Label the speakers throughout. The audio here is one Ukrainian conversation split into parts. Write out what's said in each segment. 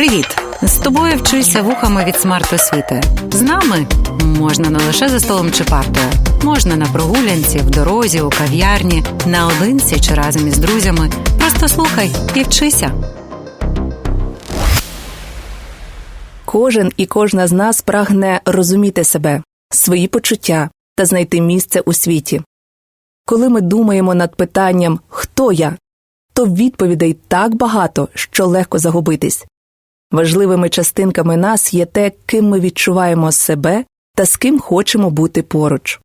Speaker 1: Привіт! З тобою вчуся вухами від смарт-освіти. З нами можна не лише за столом чи партою, можна на прогулянці, в дорозі, у кав'ярні, наодинці чи разом із друзями. Просто слухай і вчися.
Speaker 2: Кожен і кожна з нас прагне розуміти себе, свої почуття та знайти місце у світі. Коли ми думаємо над питанням Хто я, то відповідей так багато, що легко загубитись. Важливими частинками нас є те, ким ми відчуваємо себе та з ким хочемо бути поруч.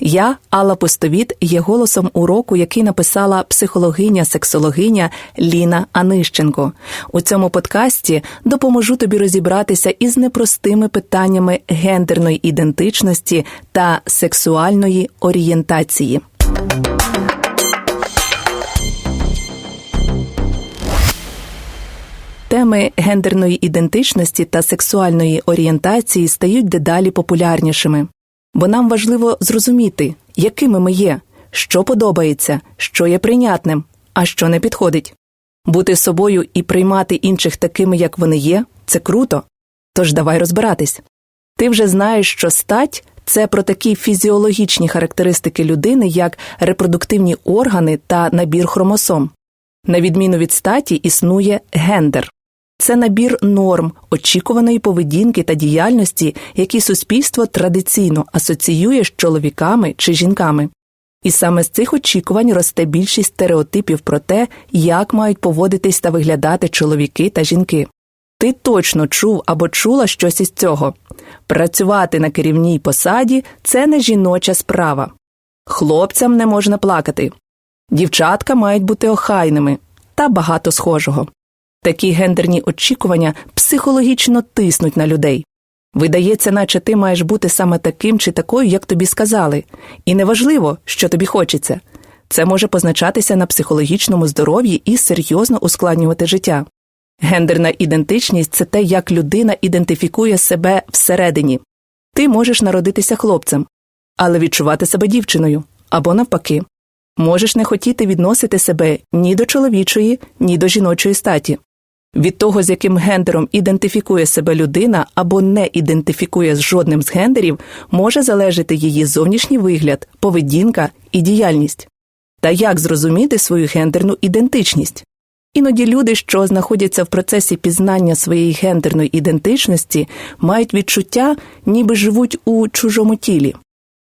Speaker 2: Я, Алла Пустовіт, є голосом уроку, який написала психологиня-сексологиня Ліна Анищенко. У цьому подкасті допоможу тобі розібратися із непростими питаннями гендерної ідентичності та сексуальної орієнтації. Теми гендерної ідентичності та сексуальної орієнтації стають дедалі популярнішими, бо нам важливо зрозуміти, якими ми є, що подобається, що є прийнятним, а що не підходить. Бути собою і приймати інших такими, як вони є, це круто. Тож давай розбиратись. Ти вже знаєш, що стать це про такі фізіологічні характеристики людини, як репродуктивні органи та набір хромосом. На відміну від статі існує гендер. Це набір норм, очікуваної поведінки та діяльності, які суспільство традиційно асоціює з чоловіками чи жінками. І саме з цих очікувань росте більшість стереотипів про те, як мають поводитись та виглядати чоловіки та жінки. Ти точно чув або чула щось із цього. Працювати на керівній посаді це не жіноча справа. Хлопцям не можна плакати. Дівчатка мають бути охайними та багато схожого. Такі гендерні очікування психологічно тиснуть на людей. Видається, наче ти маєш бути саме таким чи такою, як тобі сказали, і неважливо, що тобі хочеться. Це може позначатися на психологічному здоров'ї і серйозно ускладнювати життя. Гендерна ідентичність це те, як людина ідентифікує себе всередині. Ти можеш народитися хлопцем, але відчувати себе дівчиною або навпаки. Можеш не хотіти відносити себе ні до чоловічої, ні до жіночої статі. Від того, з яким гендером ідентифікує себе людина або не ідентифікує з жодним з гендерів, може залежати її зовнішній вигляд, поведінка і діяльність. Та як зрозуміти свою гендерну ідентичність? Іноді люди, що знаходяться в процесі пізнання своєї гендерної ідентичності, мають відчуття, ніби живуть у чужому тілі.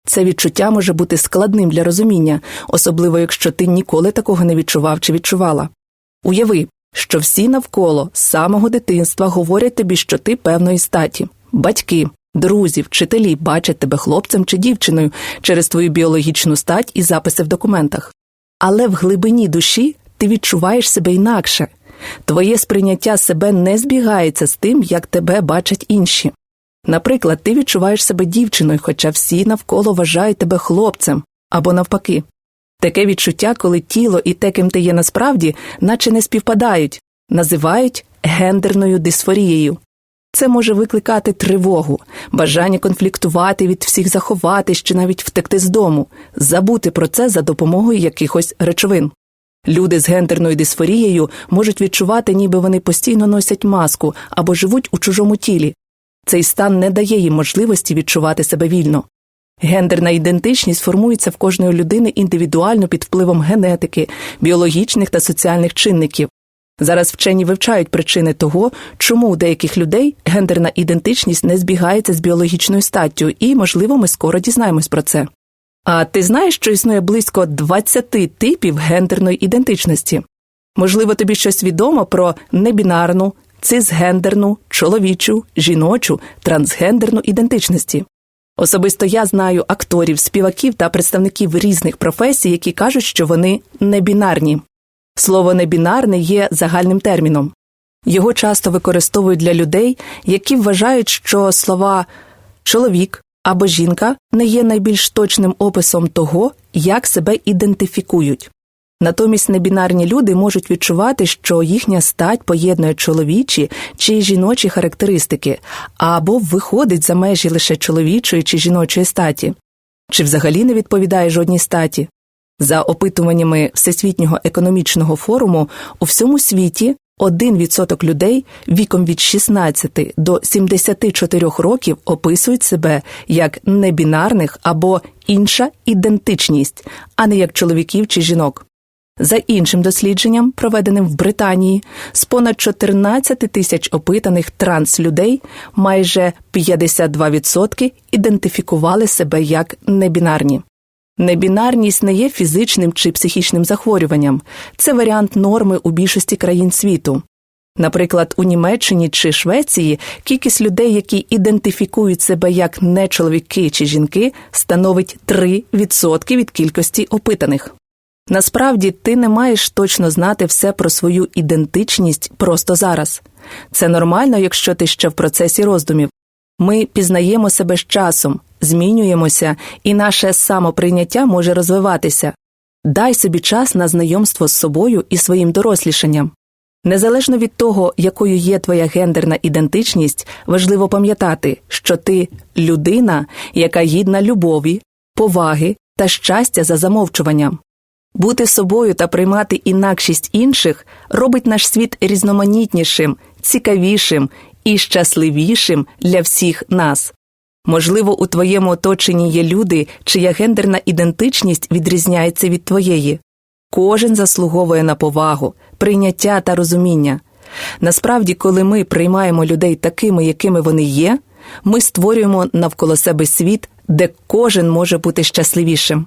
Speaker 2: Це відчуття може бути складним для розуміння, особливо якщо ти ніколи такого не відчував чи відчувала. Уяви, що всі навколо з самого дитинства говорять тобі, що ти певної статі, батьки, друзі, вчителі бачать тебе хлопцем чи дівчиною через твою біологічну стать і записи в документах. Але в глибині душі ти відчуваєш себе інакше. Твоє сприйняття себе не збігається з тим, як тебе бачать інші. Наприклад, ти відчуваєш себе дівчиною, хоча всі навколо вважають тебе хлопцем або навпаки. Таке відчуття, коли тіло і те, ким ти є насправді, наче не співпадають, називають гендерною дисфорією. Це може викликати тривогу, бажання конфліктувати від всіх заховатись чи навіть втекти з дому, забути про це за допомогою якихось речовин. Люди з гендерною дисфорією можуть відчувати, ніби вони постійно носять маску або живуть у чужому тілі. Цей стан не дає їм можливості відчувати себе вільно. Гендерна ідентичність формується в кожної людини індивідуально під впливом генетики, біологічних та соціальних чинників. Зараз вчені вивчають причини того, чому у деяких людей гендерна ідентичність не збігається з біологічною статтю, і, можливо, ми скоро дізнаємось про це. А ти знаєш, що існує близько 20 типів гендерної ідентичності? Можливо, тобі щось відомо про небінарну, цисгендерну, чоловічу, жіночу, трансгендерну ідентичності. Особисто я знаю акторів, співаків та представників різних професій, які кажуть, що вони небінарні. Слово небінарне є загальним терміном. Його часто використовують для людей, які вважають, що слова чоловік або жінка не є найбільш точним описом того, як себе ідентифікують. Натомість небінарні люди можуть відчувати, що їхня стать поєднує чоловічі чи жіночі характеристики, або виходить за межі лише чоловічої чи жіночої статі, чи взагалі не відповідає жодній статі. За опитуваннями Всесвітнього економічного форуму у всьому світі 1% людей віком від 16 до 74 років описують себе як небінарних або інша ідентичність, а не як чоловіків чи жінок. За іншим дослідженням, проведеним в Британії, з понад 14 тисяч опитаних транслюдей майже 52% ідентифікували себе як небінарні. Небінарність не є фізичним чи психічним захворюванням, це варіант норми у більшості країн світу. Наприклад, у Німеччині чи Швеції кількість людей, які ідентифікують себе як не чоловіки чи жінки, становить 3% від кількості опитаних. Насправді ти не маєш точно знати все про свою ідентичність просто зараз. Це нормально, якщо ти ще в процесі роздумів. Ми пізнаємо себе з часом, змінюємося, і наше самоприйняття може розвиватися. Дай собі час на знайомство з собою і своїм дорослішанням. Незалежно від того, якою є твоя гендерна ідентичність, важливо пам'ятати, що ти людина, яка гідна любові, поваги та щастя за замовчуванням. Бути собою та приймати інакшість інших робить наш світ різноманітнішим, цікавішим і щасливішим для всіх нас. Можливо, у твоєму оточенні є люди, чия гендерна ідентичність відрізняється від твоєї. Кожен заслуговує на повагу, прийняття та розуміння. Насправді, коли ми приймаємо людей такими, якими вони є, ми створюємо навколо себе світ, де кожен може бути щасливішим.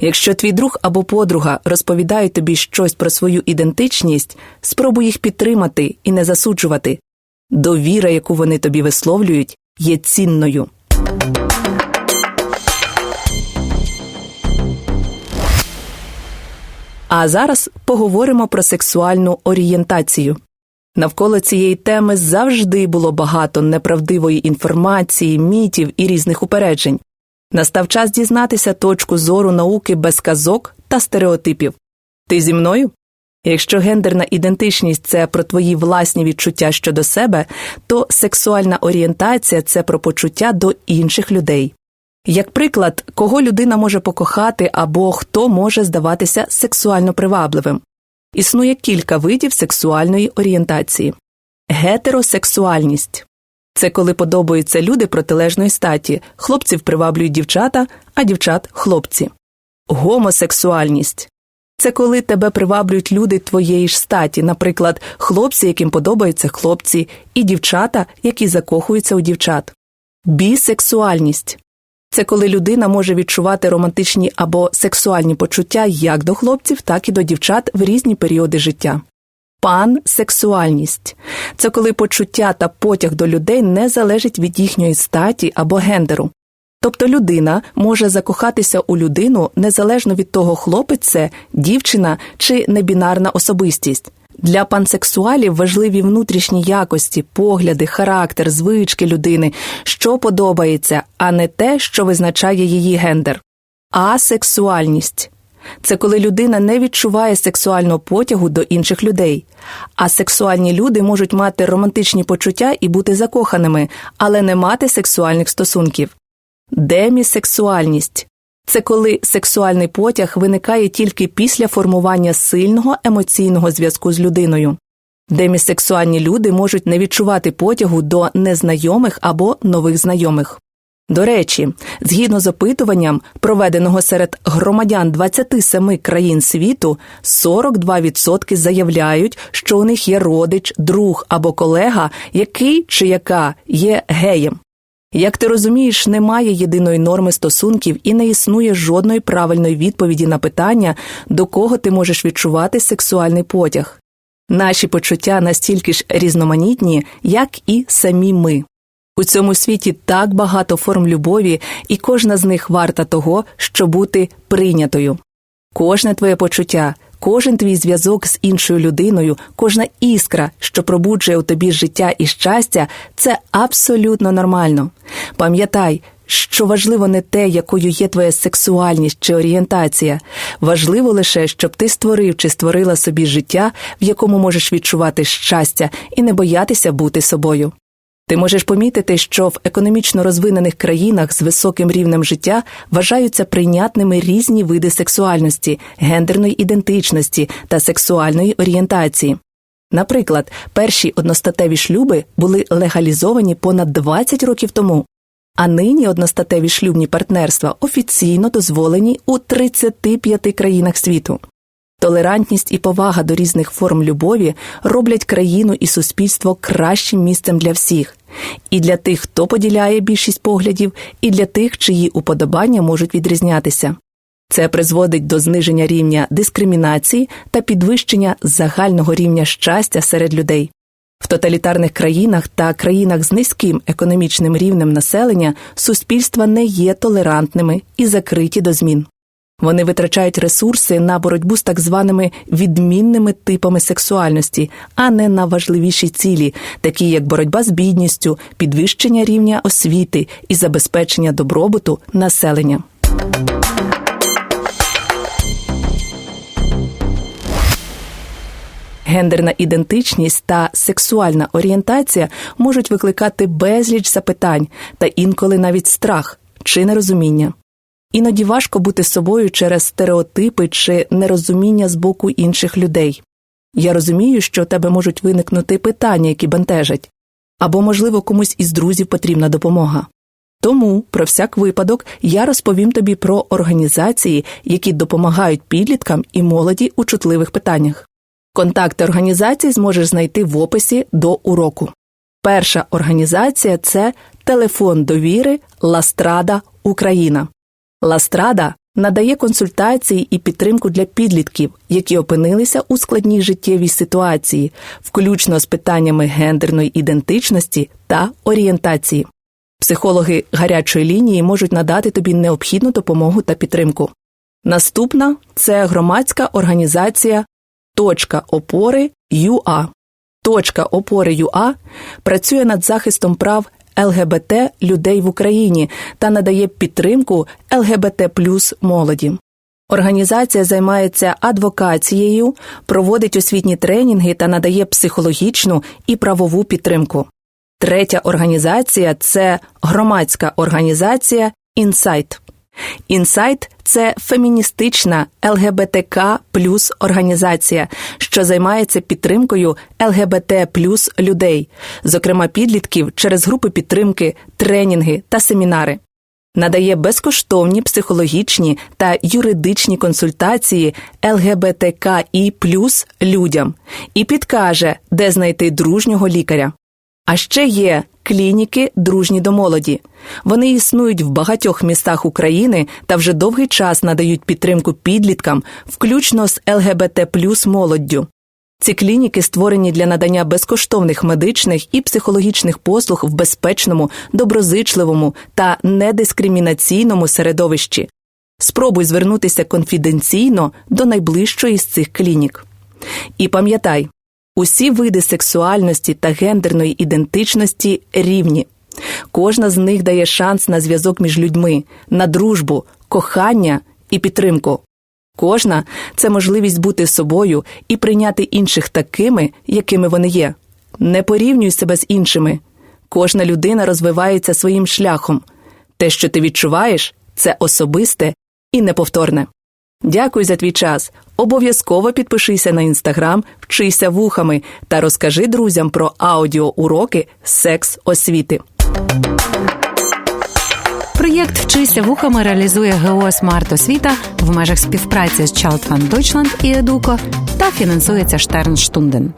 Speaker 2: Якщо твій друг або подруга розповідають тобі щось про свою ідентичність, спробуй їх підтримати і не засуджувати. Довіра, яку вони тобі висловлюють, є цінною. А зараз поговоримо про сексуальну орієнтацію. Навколо цієї теми завжди було багато неправдивої інформації, мітів і різних упереджень. Настав час дізнатися точку зору науки без казок та стереотипів. Ти зі мною? Якщо гендерна ідентичність це про твої власні відчуття щодо себе, то сексуальна орієнтація це про почуття до інших людей. Як приклад, кого людина може покохати або хто може здаватися сексуально привабливим. Існує кілька видів сексуальної орієнтації. Гетеросексуальність це коли подобаються люди протилежної статі, хлопців приваблюють дівчата, а дівчат хлопці. Гомосексуальність це коли тебе приваблюють люди твоєї ж статі, наприклад, хлопці, яким подобаються хлопці, і дівчата, які закохуються у дівчат. Бісексуальність це коли людина може відчувати романтичні або сексуальні почуття як до хлопців, так і до дівчат в різні періоди життя. Пансексуальність це коли почуття та потяг до людей не залежить від їхньої статі або гендеру. Тобто людина може закохатися у людину незалежно від того, хлопець це дівчина чи небінарна особистість. Для пансексуалів важливі внутрішні якості, погляди, характер, звички людини, що подобається, а не те, що визначає її гендер. Асексуальність це коли людина не відчуває сексуального потягу до інших людей. А сексуальні люди можуть мати романтичні почуття і бути закоханими, але не мати сексуальних стосунків. Демісексуальність це коли сексуальний потяг виникає тільки після формування сильного емоційного зв'язку з людиною. Демісексуальні люди можуть не відчувати потягу до незнайомих або нових знайомих. До речі, згідно з опитуванням, проведеного серед громадян 27 країн світу, 42% заявляють, що у них є родич, друг або колега, який чи яка є геєм. Як ти розумієш, немає єдиної норми стосунків і не існує жодної правильної відповіді на питання, до кого ти можеш відчувати сексуальний потяг. Наші почуття настільки ж різноманітні, як і самі ми. У цьому світі так багато форм любові, і кожна з них варта того, щоб бути прийнятою. Кожне твоє почуття, кожен твій зв'язок з іншою людиною, кожна іскра, що пробуджує у тобі життя і щастя, це абсолютно нормально. Пам'ятай, що важливо не те, якою є твоя сексуальність чи орієнтація. Важливо лише, щоб ти створив чи створила собі життя, в якому можеш відчувати щастя і не боятися бути собою. Ти можеш помітити, що в економічно розвинених країнах з високим рівнем життя вважаються прийнятними різні види сексуальності, гендерної ідентичності та сексуальної орієнтації. Наприклад, перші одностатеві шлюби були легалізовані понад 20 років тому, а нині одностатеві шлюбні партнерства офіційно дозволені у 35 країнах світу. Толерантність і повага до різних форм любові роблять країну і суспільство кращим місцем для всіх, і для тих, хто поділяє більшість поглядів, і для тих, чиї уподобання можуть відрізнятися. Це призводить до зниження рівня дискримінації та підвищення загального рівня щастя серед людей. В тоталітарних країнах та країнах з низьким економічним рівнем населення суспільства не є толерантними і закриті до змін. Вони витрачають ресурси на боротьбу з так званими відмінними типами сексуальності, а не на важливіші цілі, такі як боротьба з бідністю, підвищення рівня освіти і забезпечення добробуту населення. Гендерна ідентичність та сексуальна орієнтація можуть викликати безліч запитань та інколи навіть страх чи нерозуміння. Іноді важко бути собою через стереотипи чи нерозуміння з боку інших людей. Я розумію, що у тебе можуть виникнути питання, які бентежать, або, можливо, комусь із друзів потрібна допомога. Тому, про всяк випадок, я розповім тобі про організації, які допомагають підліткам і молоді у чутливих питаннях. Контакти організацій зможеш знайти в описі до уроку. Перша організація це Телефон довіри Ластрада Україна. Ластрада надає консультації і підтримку для підлітків, які опинилися у складній життєвій ситуації, включно з питаннями гендерної ідентичності та орієнтації. Психологи гарячої лінії можуть надати тобі необхідну допомогу та підтримку. Наступна це громадська організація Точка опори ЮА. Точка опори ЮА працює над захистом прав ЛГБТ людей в Україні та надає підтримку ЛГБТ плюс молоді. Організація займається адвокацією, проводить освітні тренінги та надає психологічну і правову підтримку. Третя організація це громадська організація Інсайт. Інсайт це феміністична ЛГБТК плюс організація, що займається підтримкою ЛГБТ плюс людей, зокрема підлітків через групи підтримки, тренінги та семінари. Надає безкоштовні психологічні та юридичні консультації ЛГБТКІ плюс людям і підкаже, де знайти дружнього лікаря. А ще є клініки дружні до молоді. Вони існують в багатьох містах України та вже довгий час надають підтримку підліткам, включно з ЛГБТ плюс молоддю. Ці клініки створені для надання безкоштовних медичних і психологічних послуг в безпечному, доброзичливому та недискримінаційному середовищі. Спробуй звернутися конфіденційно до найближчої з цих клінік. І пам'ятай, Усі види сексуальності та гендерної ідентичності рівні. Кожна з них дає шанс на зв'язок між людьми, на дружбу, кохання і підтримку. Кожна це можливість бути собою і прийняти інших такими, якими вони є. Не порівнюй себе з іншими. Кожна людина розвивається своїм шляхом. Те, що ти відчуваєш, це особисте і неповторне. Дякую за твій час. Обов'язково підпишися на інстаграм, вчися вухами та розкажи друзям про аудіоуроки секс освіти.
Speaker 1: Проєкт Вчися вухами реалізує ГО «Смарт Освіта в межах співпраці з Child Fund Deutschland і Едуко та фінансується Штернштунден.